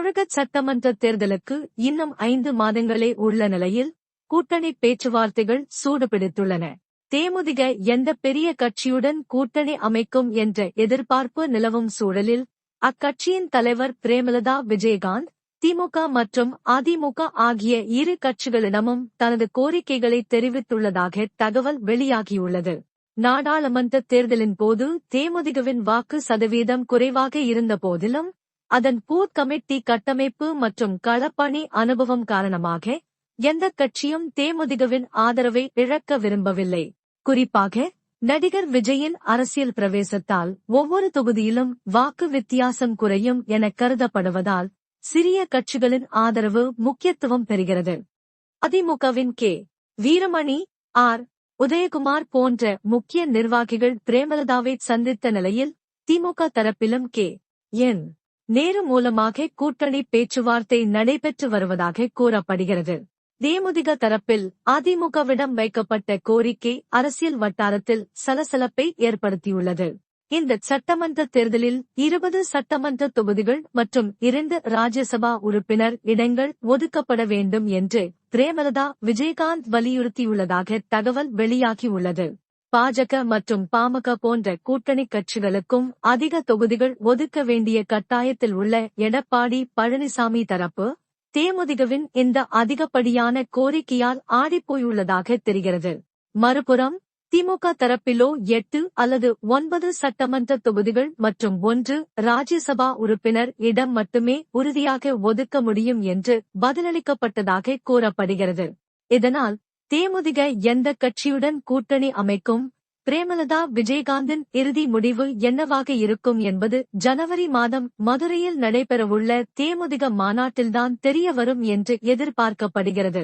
தமிழக சட்டமன்ற தேர்தலுக்கு இன்னும் ஐந்து மாதங்களே உள்ள நிலையில் கூட்டணி பேச்சுவார்த்தைகள் சூடுபிடித்துள்ளன. தேமுதிக எந்த பெரிய கட்சியுடன் கூட்டணி அமைக்கும் என்ற எதிர்பார்ப்பு நிலவும் சூழலில் அக்கட்சியின் தலைவர் பிரேமலதா விஜயகாந்த் திமுக மற்றும் அதிமுக ஆகிய இரு கட்சிகளிடமும் தனது கோரிக்கைகளை தெரிவித்துள்ளதாக தகவல் வெளியாகியுள்ளது. நாடாளுமன்ற தேர்தலின் போது தேமுதிகவின் வாக்கு சதவீதம் குறைவாக இருந்த போதிலும் அதன் பூத் கமிட்டி கட்டமைப்பு மற்றும் களப்பணி அனுபவம் காரணமாக எந்த கட்சியும் தேமுதிகவின் ஆதரவை இழக்க விரும்பவில்லை. குறிப்பாக நடிகர் விஜயின் அரசியல் பிரவேசத்தால் ஒவ்வொரு தொகுதியிலும் வாக்கு வித்தியாசம் குறையும் என கருதப்படுவதால் சிறிய கட்சிகளின் ஆதரவு முக்கியத்துவம் பெறுகிறது. அதிமுகவின் கே. வீரமணி ஆர். உதயகுமார் போன்ற முக்கிய நிர்வாகிகள் பிரேமலதாவை சந்தித்த நிலையில் திமுக தரப்பிலும் கே. என். நேரு மூலமாக கூட்டணி பேச்சுவார்த்தை நடைபெற்று வருவதாக கூறப்படுகிறது. தேமுதிக தரப்பில் அதிமுகவிடம் வைக்கப்பட்ட கோரிக்கை அரசியல் வட்டாரத்தில் சலசலப்பை ஏற்படுத்தியுள்ளது. இந்த சட்டமன்ற தேர்தலில் இருபது சட்டமன்ற தொகுதிகள் மற்றும் இரண்டு ராஜ்யசபா உறுப்பினர் இடங்கள் ஒதுக்கப்பட வேண்டும் என்று பிரேமலதா விஜயகாந்த் வலியுறுத்தியுள்ளதாக தகவல் வெளியாகியுள்ளது பாஜக மற்றும் பாமக போன்ற கூட்டணி கட்சிகளுக்கும் அதிக தொகுதிகள் ஒதுக்க வேண்டிய கட்டாயத்தில் உள்ள எடப்பாடி பழனிசாமி தரப்பு தேமுதிகவின் இந்த அதிகப்படியான கோரிக்கையால் ஆடிப்போயுள்ளதாக தெரிகிறது. மறுபுறம் திமுக தரப்பிலோ எட்டு அல்லது ஒன்பது சட்டமன்ற தொகுதிகள் மற்றும் ஒன்று ராஜ்யசபா உறுப்பினர் இடம் மட்டுமே உறுதியாக ஒதுக்க முடியும் என்று பதிலளிக்கப்பட்டதாக கூறப்படுகிறது. இதனால் தேமுதிக எந்த கட்சியுடன் கூட்டணி அமைக்கும்? பிரேமலதா விஜயகாந்தின் இறுதி முடிவு என்னவாக இருக்கும் என்பது ஜனவரி மாதம் மதுரையில் நடைபெறவுள்ள தேமுதிக மாநாட்டில்தான் தெரியவரும் என்று எதிர்பார்க்கப்படுகிறது.